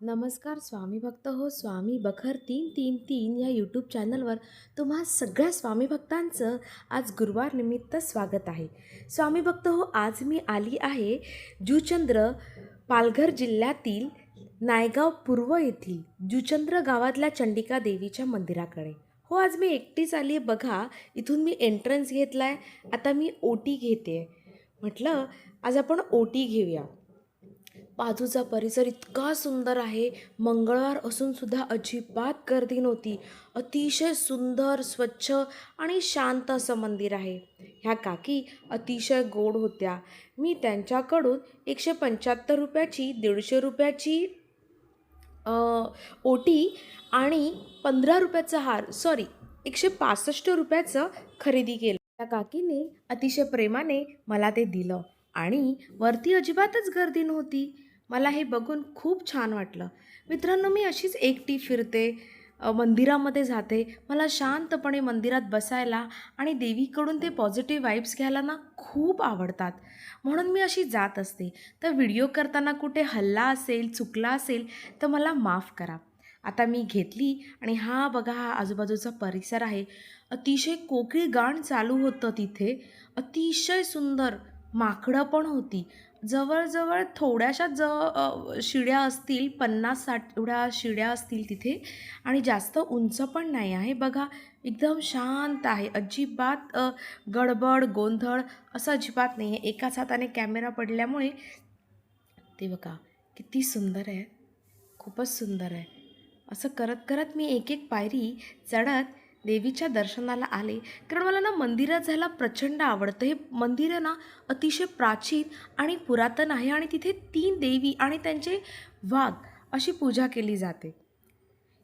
नमस्कार स्वामी भक्त हो स्वामी बखर तीन तीन तीन या यूट्यूब चॅनलवर तुम्हा सगळ्या स्वामी भक्तांचं आज गुरुवार निमित्त स्वागत आहे. स्वामी भक्त हो आज मी आली आहे जुचंद्र पालघर जिल्ह्यातील नायगाव पूर्व येथील जुचंद्र गावातल्या चंडिका देवीच्या मंदिराकडे. हो आज मी एकटीच आली आहे. बघा इथून मी एंट्रन्स घेतला आहे आता मी ओटी घेते. म्हटलं आज आपण ओटी घेऊया. बाजूचा परिसर इतका सुंदर आहे. मंगळवार असून सुद्धा अजिबात गर्दी नव्हती. अतिशय सुंदर स्वच्छ आणि शांत असं मंदिर आहे. ह्या काकी अतिशय गोड होत्या. मी त्यांच्याकडून एकशे पंच्याहत्तर रुपयाची दीडशे रुपयाची ओटी आणि पंधरा रुपयाचा हार सॉरी एकशे पासष्ट रुपयाचं खरेदी केलं. त्या काकीने अतिशय प्रेमाने मला ते दिलं आणि वरती अजिबातच गर्दी नव्हती. मला हे बघून खूप छान वाटलं. मित्रांनो मी अशीच एकटी फिरते मंदिरामध्ये जाते. मला शांतपणे मंदिरात बसायला आणि देवीकडून ते पॉझिटिव्ह वाईब्स घ्यायला ना खूप आवडतात. म्हणून मी अशी जात असते. तर व्हिडिओ करताना कुठे हल्ला असेल चुकला असेल तर मला माफ करा. आता मी घेतली आणि हा बघा हा आजूबाजूचा परिसर आहे. अतिशय कोकिळ गाण चालू होतं तिथे. अतिशय सुंदर माकडं पण होती. जवळजवळ थोड्याशा ज शिड्या असतील पन्नास साठ एवढ्या शिड्या असतील तिथे आणि जास्त उंच पण नाही आहे. बघा एकदम शांत आहे. अजिबात गडबड गोंधळ असं अजिबात नाही आहे. एकाच हाताने कॅमेरा पडल्यामुळे ते बघा किती सुंदर आहे. खूपच सुंदर आहे. असं करत करत मी एक एक पायरी चढत देवीच्या दर्शनाला आले. कारण मला ना मंदिरात जायला प्रचंड आवडतं. हे मंदिर ना अतिशय प्राचीन आणि पुरातन आहे आणि तिथे तीन देवी आणि त्यांचे वाघ अशी पूजा केली जाते.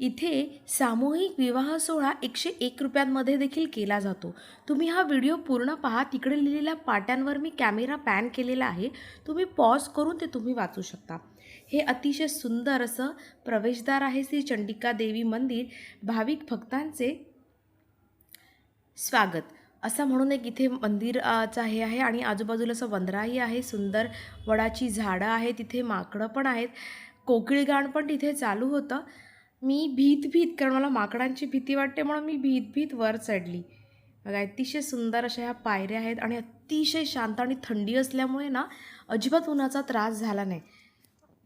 इथे सामूहिक विवाह सोहळा एकशे एक रुपयांमध्ये देखील केला जातो. तुम्ही हा व्हिडिओ पूर्ण पहा. तिकडे लिहिलेल्या पाट्यांवर मी कॅमेरा पॅन केलेला आहे. तुम्ही पॉज करून ते तुम्ही वाचू शकता. हे अतिशय सुंदर असं प्रवेशद्वार आहे श्री चंडिका देवी मंदिर. भाविक भक्तांचे स्वागत. असं म्हणून एक इथे मंदिराचं हे आहे आणि आजूबाजूला असं वंदराही आहे सुंदर वडाची झाडं आहे तिथे माकडं पण आहेत. कोकिळगाण पण तिथे चालू होतं. मी भीत भीत कारण मला माकडांची भीती वाटते म्हणून मी भीत भीत वर चढली. बघा अतिशय सुंदर अशा ह्या पायऱ्या आहेत आणि अतिशय शांत आणि थंडी असल्यामुळे ना अजिबात उन्हाचा त्रास झाला नाही.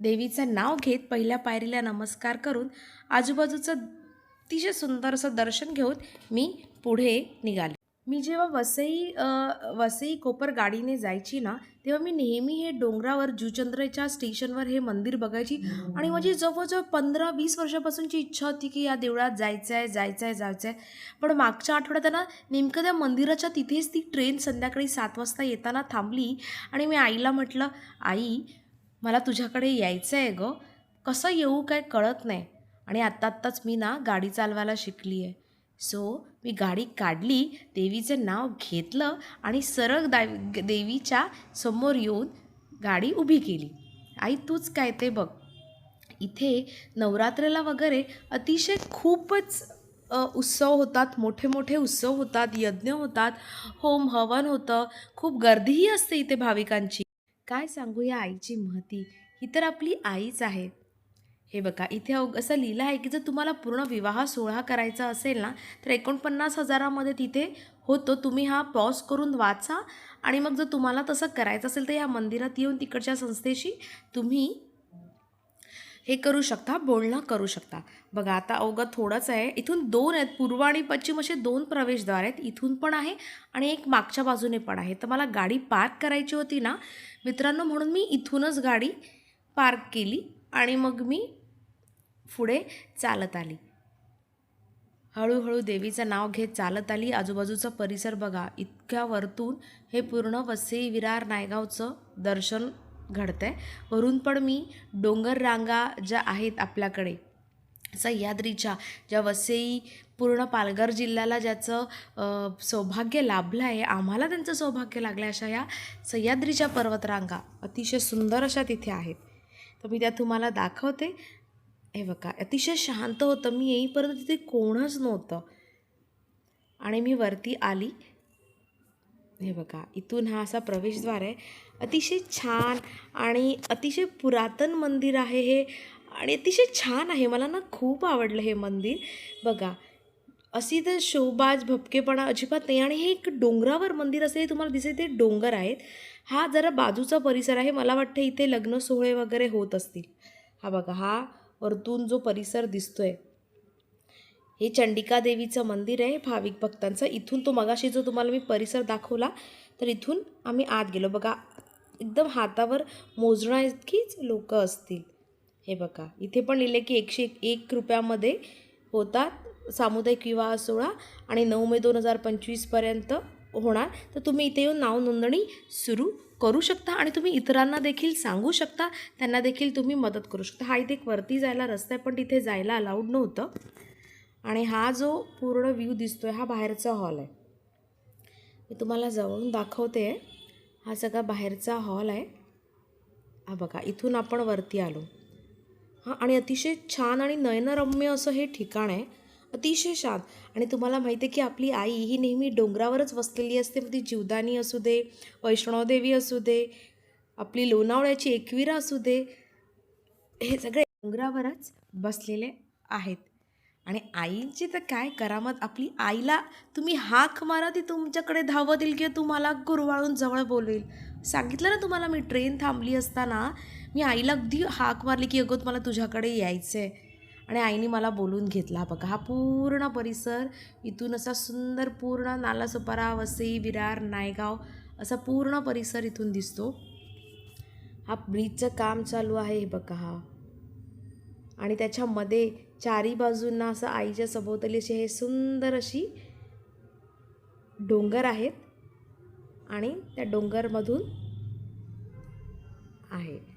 देवीचं नाव घेत पहिल्या पायरीला नमस्कार करून आजूबाजूचं अतिशय सुंदर असं दर्शन घेऊन मी पुढे निघाले. मी जेव्हा वसई वसई कोपर गाडीने जायची ना तेव्हा मी नेहमी हे डोंगरावर जुचंद्रच्या स्टेशनवर हे मंदिर बघायची. आणि माझी जवळजवळ पंधरा वीस वर्षापासूनची इच्छा होती की या देवळात जायचं आहे जायचं आहे जायचं आहे पण मागच्या आठवड्यात ना नेमकं त्या मंदिराच्या तिथेच ती ट्रेन संध्याकाळी सात वाजता येताना थांबली. आणि मी आईला म्हटलं आई मला तुझ्याकडे यायचं आहे गं. कसं येऊ काय कळत नाही. आणि आत्ता आत्ताच मी ना गाडी चालवायला शिकली आहे सो मी गाडी काढली देवीचं नाव घेतलं आणि सरळ दा देवीच्या समोर येऊन गाडी उभी केली. आई तूच काय ते बघ. इथे नवरात्रीला वगैरे अतिशय खूपच उत्सव होतात मोठे मोठे उत्सव होतात यज्ञ होतात होम हवन होतं. खूप गर्दीही असते इथे भाविकांची. काय सांगू या आईची महती? ही तर आपली आईच आहे. हे बघा इथे अव- असं लिहिलं आहे की जर तुम्हाला पूर्ण विवाह सोहळा करायचा असेल ना तर एकोणपन्नास हजारामध्ये तिथे होतो. तुम्ही हा पॉज करून वाचा आणि मग जर तुम्हाला तसं करायचं असेल तर या मंदिरात येऊन तिकडच्या संस्थेशी तुम्ही हे करू शकता बोलणं करू शकता. बघा आता अवघं थोडंच आहे. इथून दोन आहेत. पूर्व आणि पश्चिम असे दोन प्रवेशद्वार आहेत. इथून पण आहे आणि एक मागच्या बाजूने पण आहे. तर मला गाडी पार्क करायची होती ना मित्रांनो म्हणून मी इथूनच गाडी पार्क केली आणि मग मी पुढे चालत आली. हळूहळू देवीचं नाव घेत चालत आली. आजूबाजूचा परिसर बघा इतक्या वरतून हे पूर्ण वसई विरार नायगावचं दर्शन घडतंय. वरून पण मी डोंगर रांगा ज्या आहेत आपल्याकडे सह्याद्रीच्या ज्या वसई पूर्ण पालघर जिल्ह्याला ज्याचं सौभाग्य लाभलं आहे आम्हाला त्यांचं सौभाग्य लागलं आहे अशा या सह्याद्रीच्या पर्वतरांगा अतिशय सुंदर अशा तिथे आहेत. तर मी त्या तुम्हाला दाखवते. हे बघा अतिशय शांत होतं. मी येईपर्यंत तिथे कोणच नव्हतं. आणि मी वरती आली. हे बघा इथून हा असा प्रवेशद्वार आहे. अतिशय छान आणि अतिशय पुरातन मंदिर आहे हे. आणि अतिशय छान आहे. मला ना खूप आवडलं हे मंदिर. बघा अशी तर शोबाज भपकेपणा अजिबात नाही. आणि हे एक डोंगरावर मंदिर असं हे तुम्हाला दिसेल ते डोंगर आहेत. हा जरा बाजूचा परिसर आहे. मला वाटतं इथे लग्न सोहळे वगैरे होत असतील. हा बघा हा वरतून जो परिसर दिसतोय. हे चंडिका देवीचं मंदिर आहे भाविक भक्तांचं. इथून तो मगाशी जो तुम्हाला मी परिसर दाखवला तर इथून आम्ही आत गेलो. बघा एकदम हातावर मोजण्या इतकीच लोक असतील. हे बघा इथे पण लिहिले की एकशे एक एक रुपयामध्ये होतात सामुदायिक विवाह सोहळा आणि नऊ मे दोन हजार पंचवीसपर्यंत होणार. तर तुम्ही इथे येऊन नाव नोंदणी सुरू करू शकता आणि तुम्ही इतरांना देखील सांगू शकता त्यांना देखील तुम्ही मदत करू शकता. हा इथे एक वरती जायला रस्ता आहे पण तिथे जायला अलाउड नव्हतं. आणि हा जो पूर्ण व्ह्यू दिसतोय हा बाहेरचा हॉल आहे. मी तुम्हाला जवळून दाखवते. हा सगळा बाहेरचा हॉल आहे. हा बघा इथून आपण वरती आलो. हां आणि अतिशय छान आणि नयनरम्य असं हे ठिकाण आहे. अतिशय शांत. आणि तुम्हाला माहिती आहे की आपली आई ही नेहमी डोंगरावरच वसलेली असते. मग ती जीवदानी असू दे वैष्णवदेवी असू दे आपली लोणावळ्याची एकविरा असू दे हे सगळे डोंगरावरच बसलेले आहेत. आणि आईची तर काय करामत आपली आईला तुम्ही हाक मारा ती तुमच्याकडे धावतील किंवा तुम्हाला गुरवाळून जवळ बोलवेल. सांगितलं ना तुम्हाला मी ट्रेन थांबली असताना मी आईला अगदी हाक मारली की अगो तुम्हाला तुझ्याकडे यायचं आहे आणि आईने मला बोलून घेतला बघा हा पूर्ण परिसर इथून असा सुंदर पूर्ण नालासोपारा वसई विरार नायगाव असा पूर्ण परिसर इथून दिसतो. हा ब्रिजचं काम चालू आहे हे बघा हा. आणि त्याच्यामध्ये चारी बाजूंना असं आईच्या सभोवतली अशी हे सुंदर अशी डोंगर आहेत आणि त्या डोंगरमधून आहे.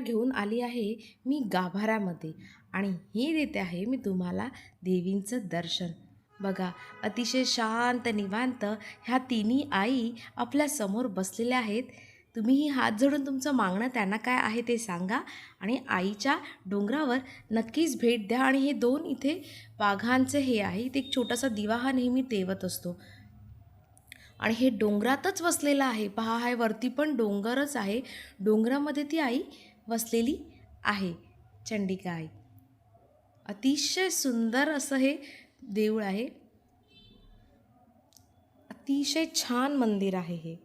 घेऊन आली आहे मी गाभाऱ्यामध्ये. आणि हे देते आहे मी तुम्हाला देवींचं दर्शन. बघा अतिशय शांत निवांत ह्या तिन्ही आई आपल्यासमोर बसलेल्या आहेत. तुम्हीही हात जोडून तुमचं मागणं त्यांना काय आहे ते सांगा आणि आईच्या डोंगरावर नक्कीच भेट द्या. आणि हे दोन इथे वाघांचे हे आहे. इथे एक छोटासा दिवा हा नेहमी तेवत असतो. आणि हे डोंगरातच वसलेलं आहे. पहा हाय वरती पण डोंगरच आहे. डोंगरामध्ये ती आई वसलेली आहे. चंडिका आई. अतिशय सुंदर असं हे देऊळ आहे. अतिशय छान मंदिर आहे हे.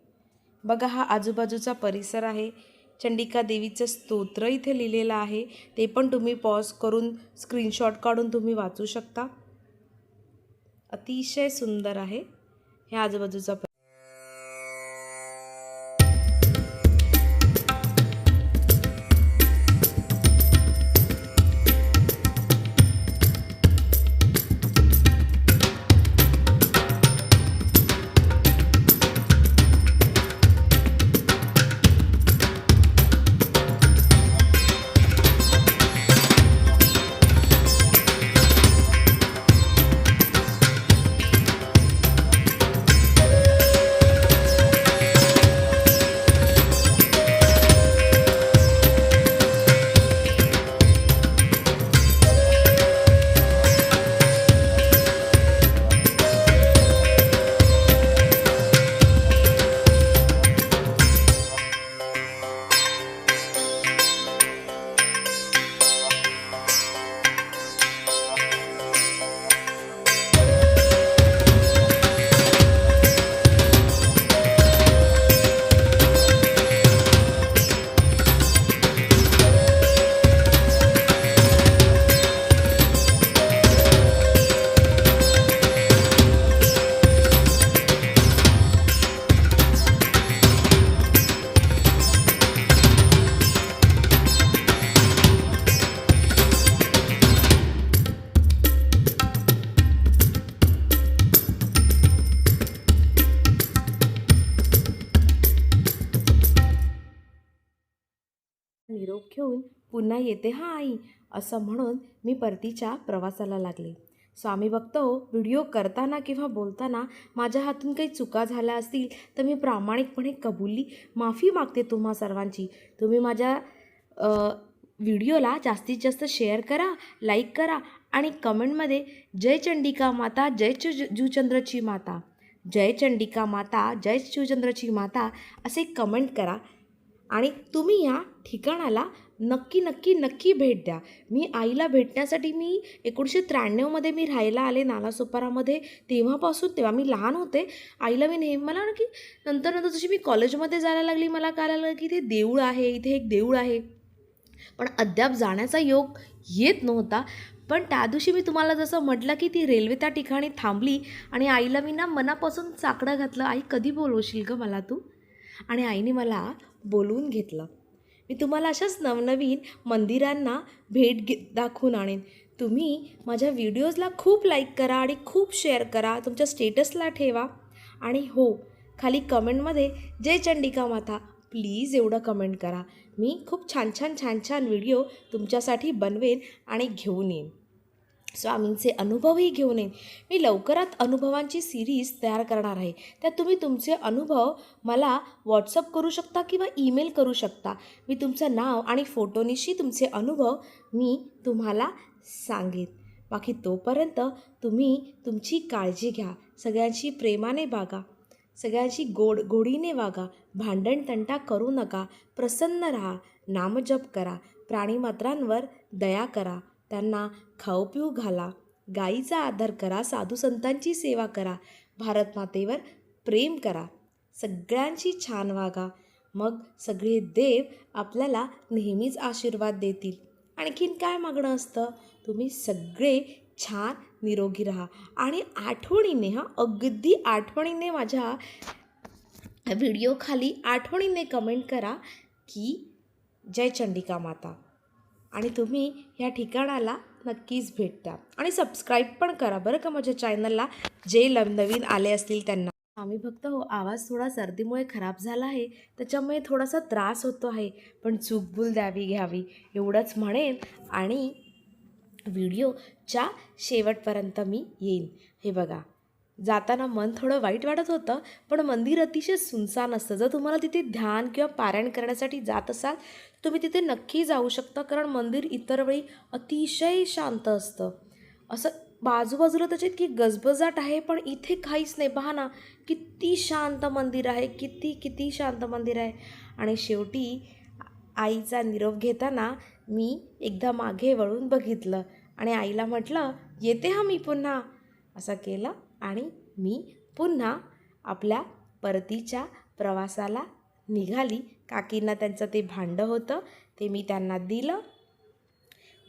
बघा हा आजूबाजूचा परिसर आहे. चंडिका देवीचं स्तोत्र इथे लिहिलेलं आहे. ते पण तुम्ही पॉज करून स्क्रीनशॉट काढून तुम्ही वाचू शकता. अतिशय सुंदर आहे. हे आजूबाजूचा निरोप घेऊन पुन्हा येते हा आई असं म्हणून मी परतीच्या प्रवासाला लागले. स्वामी भक्त हो, व्हिडिओ करताना किंवा बोलताना माझ्या हातून काही चुका झाल्या असतील तर मी प्रामाणिकपणे कबुली माफी मागते तुम्हा सर्वांची. तुम्ही माझ्या व्हिडिओला जास्तीत जास्त शेअर करा लाईक करा आणि कमेंटमध्ये जय चंडिका माता जय चु जुचंद्रची माता जय चंडिका माता जय शिवचंद्रची माता असे कमेंट करा. आणि तुम्ही या ठिकाणाला नक्की नक्की नक्की भेट द्या. मी आईला भेटण्यासाठी मी एकोणीसशे त्र्याण्णवमध्ये मी राहायला आले नालासोपारामध्ये. तेव्हापासून तेव्हा मी लहान होते. आईला मी नेहमी मला ना की नंतर नंतर जशी मी कॉलेजमध्ये जायला लागली मला कळायला लागलं की इथे देऊळ आहे इथे एक देऊळ आहे. पण अद्याप जाण्याचा योग येत नव्हता. पण त्या दिवशी मी तुम्हाला जसं म्हटलं की ती रेल्वे त्या ठिकाणी थांबली आणि आईला मी ना मनापासून चाकडं घातलं. आई कधी बोलवशील गं मला तू? आणि आईने मला बोलवून घेतलं. मी तुम्हाला अशाच नवनवीन मंदिरांना भेट घे दाखवून आणेन. तुम्ही माझ्या व्हिडिओजला खूप लाईक करा आणि खूप शेअर करा. तुमच्या स्टेटसला ठेवा. आणि हो खाली कमेंटमध्ये जय चंडिका माता. प्लीज एवढं कमेंट करा. मी खूप छान छान छान छान व्हिडिओ तुमच्यासाठी बनवेन आणि घेऊन येईन. स्वामींचे अनुभवही घेऊन येईन. मी लवकरात अनुभवांची सिरीज तयार करणार आहे. त्यात तुम्ही तुमचे अनुभव मला व्हॉट्सअप करू शकता किंवा ईमेल करू शकता. मी तुमचं नाव आणि फोटोनिशी तुमचे अनुभव मी तुम्हाला सांगेन. बाकी तोपर्यंत तुम्ही तुमची काळजी घ्या. सगळ्यांशी प्रेमाने बागा सगळ्यांशी गोड गोडीने वागा. भांडण तंटा करू नका. प्रसन्न राहा. नामजप करा. प्राणीमात्रांवर दया करा. त्यांना खाऊ पिऊ घाला. गाईचा आदर करा साधू संतांची सेवा करा. भारतमातेवर प्रेम करा. सगळ्यांशी छान वागा. मग सगळे देव आपल्याला नेहमीच आशीर्वाद देतील. आणखीन काय मागणं असतं? तुम्ही सगळे छान निरोगी राहा. आणि आठवणीने हां अगदी आठवणीने माझ्या व्हिडिओ खाली आठवणीने कमेंट करा की जय चंडिका माता. आणि तुम्ही ह्या ठिकाणाला नक्कीच भेट द्या. आणि सबस्क्राईब पण करा बरं का माझ्या चॅनलला जे ल नवीन आले असतील त्यांना. आम्ही बघतो हो आवाज थोडा सर्दीमुळे खराब झाला आहे. त्याच्यामुळे थोडासा त्रास होतो आहे. पण चूकभूल द्यावी घ्यावी एवढंच म्हणेन. आणि व्हिडिओच्या शेवटपर्यंत मी येईन. हे बघा. जाताना मन थोडं वाईट वाटत होतं पण मंदिर अतिशय सुनसान असतं. जर तुम्हाला तिथे ध्यान किंवा पारायण करण्यासाठी जात असाल तुम्ही तिथे नक्की जाऊ शकता कारण मंदिर इतर वेळी अतिशय शांत असतं. असं बाजूबाजूला त्याची इतकी गजबजाट आहे पण इथे काहीच नाही. पहा ना किती शांत मंदिर आहे किती किती शांत मंदिर आहे. आणि शेवटी आईचा निरोप घेताना मी एकदा मागे वळून बघितलं आणि आईला म्हटलं येते हा मी पुन्हा. असं केलं. आणि मी पुन्हा आपल्या परतीच्या प्रवासाला निघाली. काकींना त्यांचं ते भांडं होतं ते मी त्यांना दिलं.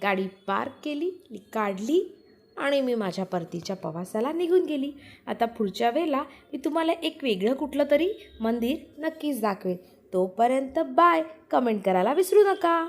गाडी पार्क केली काढली आणि मी माझ्या परतीच्या प्रवासाला निघून गेली. आता पुढच्या वेळेला मी तुम्हाला एक वेगळं कुठलं तरी मंदिर नक्कीच दाखवेन. तोपर्यंत बाय. कमेंट करायला विसरू नका.